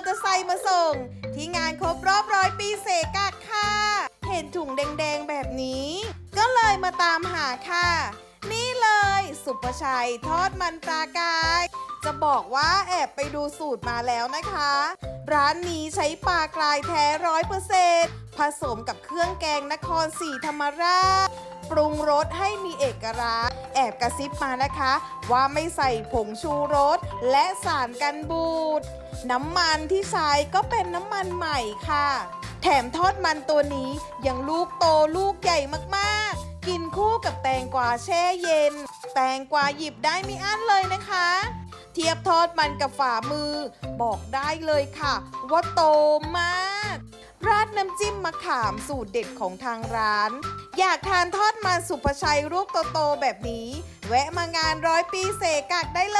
อเตอร์ไซค์มาส่ง ที่งานครบรอบร้อยปีเสกักค่ะ เห็นถุงแดงๆแบบนี้ ก็เลยมาตามหาค่ะ นี่เลย สุภชัยทอดมันปลากาย จะบอกว่าแอบไปดูสูตรมาแล้วนะคะ ร้านนี้ใช้ปลากรายแท้ร้อยเปอร์เซ็นต์ผสมกับเครื่องแกงนครศรีธรรมราช ปรุงรสให้มีเอกลักษณ์แอบกระซิบมานะคะ ว่าไม่ใส่ผงชูรส และสารกันบูด น้ำมันที่ใช้ก็เป็นน้ำมันใหม่ค่ะ แถมทอดมันตัวนี้ยังลูกโตลูกใหญ่มากๆ กินคู่กับแตงกวาแช่เย็น แตงกวาหยิบได้ไม่อั้นเลยนะคะ เทียบทอดมันกับฝ่ามือ บอกได้เลยค่ะ ว่าโตมาก น้ำจิ้มมะขามสูตรเด็ดของทางร้าน อยากทานทอดมันสุภชัยรูปโตๆแบบนี้ แวะมางานร้อยปีเสกักได้เลย